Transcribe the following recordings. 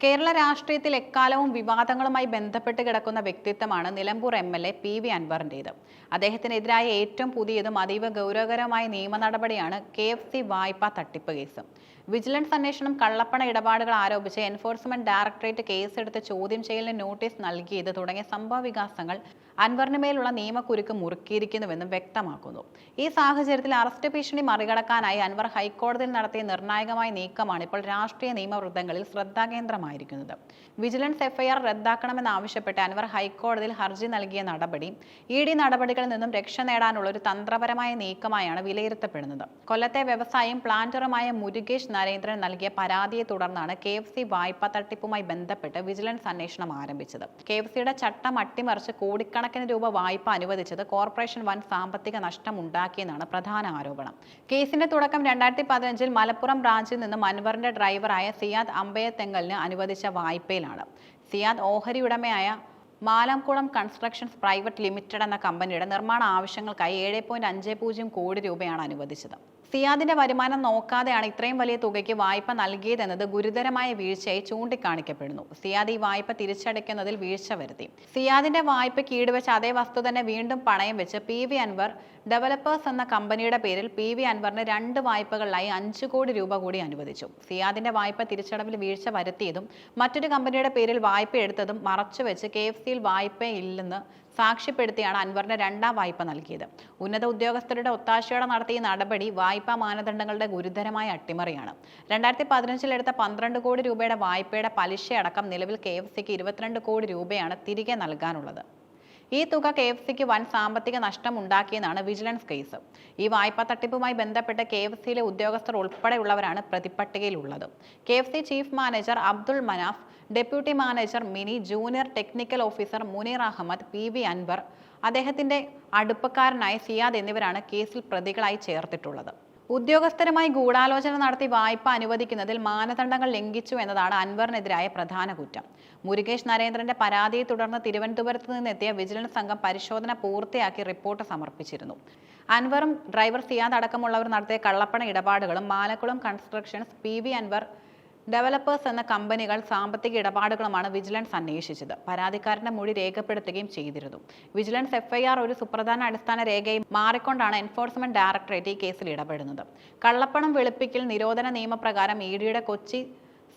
കേരള രാഷ്ട്രീയത്തിൽ എക്കാലവും വിവാദങ്ങളുമായി ബന്ധപ്പെട്ട് കിടക്കുന്ന വ്യക്തിത്വമാണ് Nilambur M L A P V അൻവറിന്റേത് അദ്ദേഹത്തിനെതിരായ ഏറ്റവും പുതിയതും അതീവ ഗൗരവകരമായ നിയമ നടപടിയാണ് കെ എഫ് സി വായ്പാ തട്ടിപ്പ് കേസ്. വിജിലൻസ് അന്വേഷണം കള്ളപ്പണ ഇടപാടുകൾ ആരോപിച്ച് എൻഫോഴ്സ്മെന്റ് ഡയറക്ടറേറ്റ് കേസെടുത്ത് ചോദ്യം ചെയ്യലിന് നോട്ടീസ് നൽകിയത് തുടങ്ങിയ സംഭവ വികാസങ്ങൾ അൻവറിനുമേലുള്ള നിയമക്കുരുക്ക് മുറുക്കിയിരിക്കുന്നുവെന്നും വ്യക്തമാക്കുന്നു. ഈ സാഹചര്യത്തിൽ അറസ്റ്റ് ഭീഷണി മറികടക്കാനായി അൻവർ ഹൈക്കോടതിയിൽ നടത്തിയ നിർണായകമായ നീക്കമാണ് ഇപ്പോൾ രാഷ്ട്രീയ നിയമവൃത്തങ്ങളിൽ ശ്രദ്ധാകേന്ദ്രമായിരിക്കുന്നത്. വിജിലൻസ് എഫ്ഐആർ റദ്ദാക്കണമെന്നാവശ്യപ്പെട്ട് അൻവർ ഹൈക്കോടതിയിൽ ഹർജി നൽകിയ നടപടി ഇ ഡി നടപടികളിൽ നിന്നും രക്ഷ നേടാനുള്ള ഒരു തന്ത്രപരമായ നീക്കമായാണ് വിലയിരുത്തപ്പെടുന്നത്. കൊല്ലത്തെ വ്യവസായം പ്ലാന്ററുമായ മുരുകേഷ് നരേന്ദ്രൻ നൽകിയ പരാതിയെ തുടർന്നാണ് കെ എഫ് സി വായ്പാ തട്ടിപ്പുമായി ബന്ധപ്പെട്ട് വിജിലൻസ് അന്വേഷണം ആരംഭിച്ചത്. കെ എഫ് സിയുടെ ചട്ടം അട്ടിമറിച്ച് കോടിക്കണക്കിന് രൂപ വായ്പ അനുവദിച്ചത് കോർപ്പറേഷൻ വൻ സാമ്പത്തിക നഷ്ടം ഉണ്ടാക്കിയെന്നാണ് പ്രധാന ആരോപണം. കേസിന്റെ തുടക്കം രണ്ടായിരത്തി പതിനഞ്ചിൽ മലപ്പുറം ബ്രാഞ്ചിൽ നിന്നും അൻവറിന്റെ ഡ്രൈവറായ സിയാദ് അമ്പയത്തെങ്കലിന് അനുവദിച്ച വായ്പയിലാണ്. സിയാദ് ഓഹരി ഉടമയായ മാലംകുളം കൺസ്ട്രക്ഷൻസ് പ്രൈവറ്റ് ലിമിറ്റഡ് എന്ന കമ്പനിയുടെ നിർമ്മാണ ആവശ്യങ്ങൾക്കായി ഏഴ് പോയിന്റ് അഞ്ച് പൂജ്യം കോടി രൂപയാണ് അനുവദിച്ചത്. സിയാദിന്റെ വരുമാനം നോക്കാതെയാണ് ഇത്രയും വലിയ തുകയ്ക്ക് വായ്പ നൽകിയതെന്നത് ഗുരുതരമായ വീഴ്ചയായി ചൂണ്ടിക്കാണിക്കപ്പെടുന്നു. സിയാദ് ഈ വായ്പ തിരിച്ചടയ്ക്കുന്നതിൽ വീഴ്ച വരുത്തി. സിയാദിന്റെ വായ്പയ്ക്ക് ഈടുവെച്ച അതേ വസ്തു തന്നെ വീണ്ടും പണയം വെച്ച് പി വി അൻവർ ഡെവലപ്പേഴ്സ് എന്ന കമ്പനിയുടെ പേരിൽ പി വി അൻവറിന് രണ്ട് വായ്പകളിലായി അഞ്ച് കോടി രൂപ കൂടി അനുവദിച്ചു. സിയാദിന്റെ വായ്പ തിരിച്ചടവിൽ വീഴ്ച വരുത്തിയതും മറ്റൊരു കമ്പനിയുടെ പേരിൽ വായ്പ എടുത്തതും മറച്ചുവെച്ച് കെ എഫ് സിയിൽ വായ്പയില്ലെന്ന് സാക്ഷ്യപ്പെടുത്തിയാണ് അൻവറിന് രണ്ടാം വായ്പ നൽകിയത്. ഉന്നത ഉദ്യോഗസ്ഥരുടെ ഒത്താശയോടെ നടത്തിയ നടപടി വായ്പാ മാനദണ്ഡങ്ങളുടെ ഗുരുതരമായ അട്ടിമറിയാണ്. രണ്ടായിരത്തി പതിനഞ്ചിൽ എടുത്ത പന്ത്രണ്ട് കോടി രൂപയുടെ വായ്പയുടെ പലിശയടക്കം നിലവിൽ കെ എഫ് സിക്ക് ഇരുപത്തിരണ്ട് കോടി രൂപയാണ് തിരികെ നൽകാനുള്ളത്. ഈ തുക കെ എഫ് സിക്ക് വൻ സാമ്പത്തിക നഷ്ടം ഉണ്ടാക്കിയെന്നാണ് വിജിലൻസ് കേസ്. ഈ വായ്പാ തട്ടിപ്പുമായി ബന്ധപ്പെട്ട് കെ എഫ് സിയിലെ ഉദ്യോഗസ്ഥർ ഉൾപ്പെടെയുള്ളവരാണ് പ്രതിപട്ടികയിലുള്ളത് K F C chief manager Abdul Manaf deputy manager Mini junior technical officer Muneer Ahammed P V Anvar അദ്ദേഹത്തിന്റെ അടുപ്പക്കാരനായ സിയാദ് എന്നിവരാണ് കേസിൽ പ്രതികളായി ചേർത്തിട്ടുള്ളത്. ഉദ്യോഗസ്ഥരുമായി ഗൂഢാലോചന നടത്തി വായ്പ അനുവദിക്കുന്നതിൽ മാനദണ്ഡങ്ങൾ ലംഘിച്ചു എന്നതാണ് അൻവറിനെതിരായ പ്രധാന കുറ്റം. മുരുകേഷ് നരേന്ദ്രന്റെ പരാതിയെ തുടർന്ന് തിരുവനന്തപുരത്ത് നിന്നെത്തിയ വിജിലൻസ് സംഘം പരിശോധന പൂർത്തിയാക്കി റിപ്പോർട്ട് സമർപ്പിച്ചിരുന്നു. അൻവറും ഡ്രൈവർ സിയാദ് അടക്കമുള്ളവർ നടത്തിയ കള്ളപ്പണ ഇടപാടുകളും Malakkulam constructions P V Anvar developers എന്ന കമ്പനികൾ സാമ്പത്തിക ഇടപാടുകളുമാണ് വിജിലൻസ് അന്വേഷിച്ചത്. പരാതിക്കാരന്റെ മൊഴി രേഖപ്പെടുത്തുകയും ചെയ്തിരുന്നു. വിജിലൻസ് എഫ്ഐആർ ഒരു സുപ്രധാന അടിസ്ഥാന രേഖയും മാറിക്കൊണ്ടാണ് എൻഫോഴ്സ്മെന്റ് ഡയറക്ടറേറ്റ് ഈ കേസിൽ ഇടപെടുന്നത്. കള്ളപ്പണം വെളുപ്പിക്കൽ നിരോധന നിയമപ്രകാരം ഇ ഡിയുടെ Kochi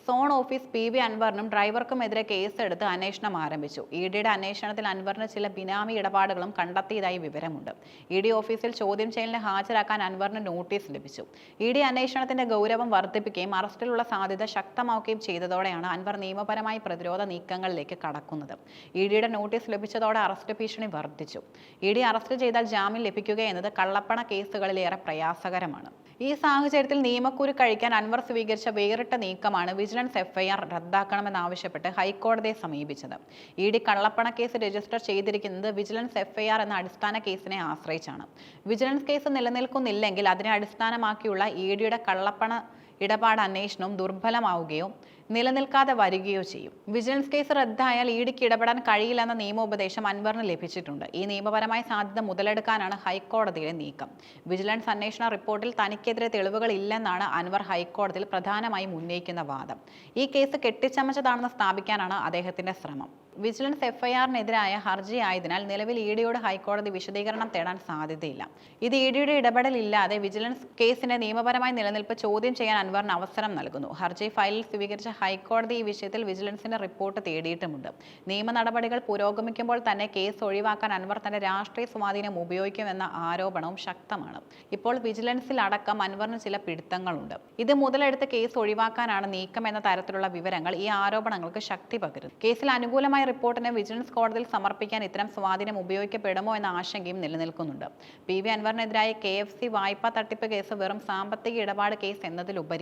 zone office P V അൻവറിനും ഡ്രൈവർക്കുമെതിരെ കേസെടുത്ത് അന്വേഷണം ആരംഭിച്ചു. ഇ ഡിയുടെ അന്വേഷണത്തിൽ അൻവറിന് ചില ബിനാമി ഇടപാടുകളും കണ്ടെത്തിയതായി വിവരമുണ്ട്. ഇ ഡി ഓഫീസിൽ ചോദ്യം ചെയ്യലിന് ഹാജരാക്കാൻ അൻവറിന് നോട്ടീസ് ലഭിച്ചു. ഇ ഡി അന്വേഷണത്തിന്റെ ഗൗരവം വർദ്ധിപ്പിക്കുകയും അറസ്റ്റിലുള്ള സാധ്യത ശക്തമാക്കുകയും ചെയ്തതോടെയാണ് അൻവർ നിയമപരമായി പ്രതിരോധ നീക്കങ്ങളിലേക്ക് കടക്കുന്നത്. ഇ ഡിയുടെ നോട്ടീസ് ലഭിച്ചതോടെ അറസ്റ്റ് ഭീഷണി വർദ്ധിച്ചു. ഇ ഡി അറസ്റ്റ് ചെയ്താൽ ജാമ്യം ലഭിക്കുക എന്നത് കള്ളപ്പണ കേസുകളിലേറെ പ്രയാസകരമാണ്. ഈ സാഹചര്യത്തിൽ നിയമക്കുരു കഴിക്കാൻ അൻവർ സ്വീകരിച്ച വേറിട്ട നീക്കമാണ് വിജിലൻസ് എഫ്ഐആർ റദ്ദാക്കണമെന്നാവശ്യപ്പെട്ട് ഹൈക്കോടതിയെ സമീപിച്ചത്. ഇ ഡി കള്ളപ്പണ കേസ് രജിസ്റ്റർ ചെയ്തിരിക്കുന്നത് വിജിലൻസ് എഫ്ഐആർ എന്ന അടിസ്ഥാന കേസിനെ ആശ്രയിച്ചാണ്. വിജിലൻസ് കേസ് നിലനിൽക്കുന്നില്ലെങ്കിൽ അതിനെ അടിസ്ഥാനമാക്കിയുള്ള ഇ ഡിയുടെ കള്ളപ്പണ ഇടപാട് അന്വേഷണവും ദുർബലമാവുകയോ നിലനിൽക്കാതെ വരികയോ ചെയ്യും. വിജിലൻസ് കേസ് റദ്ദായാൽ ഇഡിക്ക് ഇടപെടാൻ കഴിയില്ലെന്ന നിയമോപദേശം അൻവറിന് ലഭിച്ചിട്ടുണ്ട്. ഈ നിയമപരമായ സാധ്യത മുതലെടുക്കാനാണ് ഹൈക്കോടതിയുടെ നീക്കം. വിജിലൻസ് അന്വേഷണ റിപ്പോർട്ടിൽ തനിക്കെതിരെ തെളിവുകൾ ഇല്ലെന്നാണ് അൻവർ ഹൈക്കോടതിയിൽ പ്രധാനമായും ഉന്നയിക്കുന്ന വാദം. ഈ കേസ് കെട്ടിച്ചമച്ചതാണെന്ന് സ്ഥാപിക്കാനാണ് അദ്ദേഹത്തിന്റെ ശ്രമം. വിജിലൻസ് എഫ്ഐആറിനെതിരായ ഹർജി ആയതിനാൽ നിലവിൽ ഇ ഡിയോട് ഹൈക്കോടതി വിശദീകരണം തേടാൻ സാധ്യതയില്ല. ഇത് ഇ ഡിയുടെ ഇടപെടലില്ലാതെ വിജിലൻസ് കേസിന്റെ നിയമപരമായ നിലനിൽപ്പ് ചോദ്യം ചെയ്യാൻ അൻവറിന് അവസരം നൽകുന്നു. ഹർജി ഫയലിൽ സ്വീകരിച്ച ഹൈക്കോടതി ഈ വിഷയത്തിൽ വിജിലൻസിന്റെ റിപ്പോർട്ട് തേടിയിട്ടുമുണ്ട്. നിയമ നടപടികൾ പുരോഗമിക്കുമ്പോൾ തന്നെ കേസ് ഒഴിവാക്കാൻ അൻവർ തന്റെ രാഷ്ട്രീയ സ്വാധീനം ഉപയോഗിക്കുമെന്ന ആരോപണവും ശക്തമാണ്. ഇപ്പോൾ വിജിലൻസിൽ അടക്കം അൻവറിന് ചില പിടുത്തങ്ങളുണ്ട്. ഇത് മുതലെടുത്ത് കേസ് ഒഴിവാക്കാനാണ് നീക്കം എന്ന തരത്തിലുള്ള വിവരങ്ങൾ ഈ ആരോപണങ്ങൾക്ക് ശക്തി പകരുന്നു. കേസിൽ അനുകൂലമായ റിപ്പോർട്ടിനെ വിജിലൻസ് കോടതിയിൽ സമർപ്പിക്കാൻ ഇത്തരം സ്വാധീനം ഉപയോഗിക്കപ്പെടുമോ എന്ന ആശങ്കയും നിലനിൽക്കുന്നുണ്ട്. പി വി അൻവറിനെതിരായ കെ എഫ് സി വായ്പാ തട്ടിപ്പ് കേസ് വെറും സാമ്പത്തിക ഇടപാട് കേസ് എന്നതിലുപരി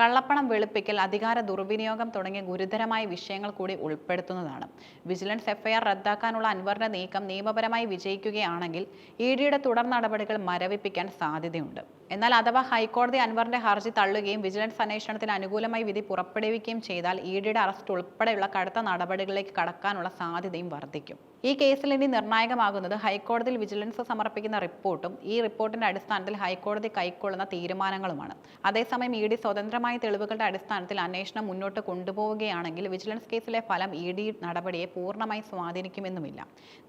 കള്ളപ്പണം വെളുപ്പിക്കൽ അധികാര ദുർവിനിയോഗം തുടങ്ങിയ ഗുരുതരമായ വിഷയങ്ങൾ കൂടി ഉൾപ്പെടുത്തുന്നതാണ്. വിജിലൻസ് എഫ്ഐആർ റദ്ദാക്കാനുള്ള അൻവറിന്റെ നീക്കം നിയമപരമായി വിജയിക്കുകയാണെങ്കിൽ ഇ ഡിയുടെ തുടർ നടപടികൾ മരവിപ്പിക്കാൻ സാധ്യതയുണ്ട്. എന്നാൽ അഥവാ ഹൈക്കോടതി അൻവറിന്റെ ഹർജി തള്ളുകയും വിജിലൻസ് അന്വേഷണത്തിന് അനുകൂലമായി വിധി പുറപ്പെടുവിക്കുകയും ചെയ്താൽ ഇ ഡിയുടെ അറസ്റ്റ് ഉൾപ്പെടെയുള്ള കടുത്ത നടപടികളിലേക്ക് കടക്കാനുള്ള സാധ്യതയും വർദ്ധിക്കും. ഈ കേസിൽ ഇനി നിർണായകമാകുന്നത് ഹൈക്കോടതിയിൽ വിജിലൻസ് സമർപ്പിക്കുന്ന റിപ്പോർട്ടും ഈ റിപ്പോർട്ടിന്റെ അടിസ്ഥാനത്തിൽ ഹൈക്കോടതി കൈക്കൊള്ളുന്ന തീരുമാനങ്ങളുമാണ്. അതേസമയം ഇ ഡി സ്വതന്ത്രമായ തെളിവുകളുടെ അടിസ്ഥാനത്തിൽ അന്വേഷണം മുന്നോട്ട് കൊണ്ടുപോവുകയാണെങ്കിൽ വിജിലൻസ് കേസിലെ ഫലം ഇ ഡി നടപടിയെ പൂർണമായി സ്വാധീനിക്കുമെന്നുമില്ല.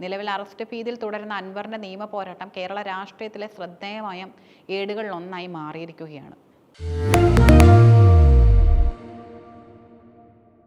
നിലവിൽ അറസ്റ്റ് ഭീതിയിൽ തുടരുന്ന അൻവറിന്റെ നിയമ പോരാട്ടം കേരള രാഷ്ട്രീയത്തിലെ ശ്രദ്ധേയമായ ഏടുകളിലൊന്നായി മാറിയിരിക്കുകയാണ്.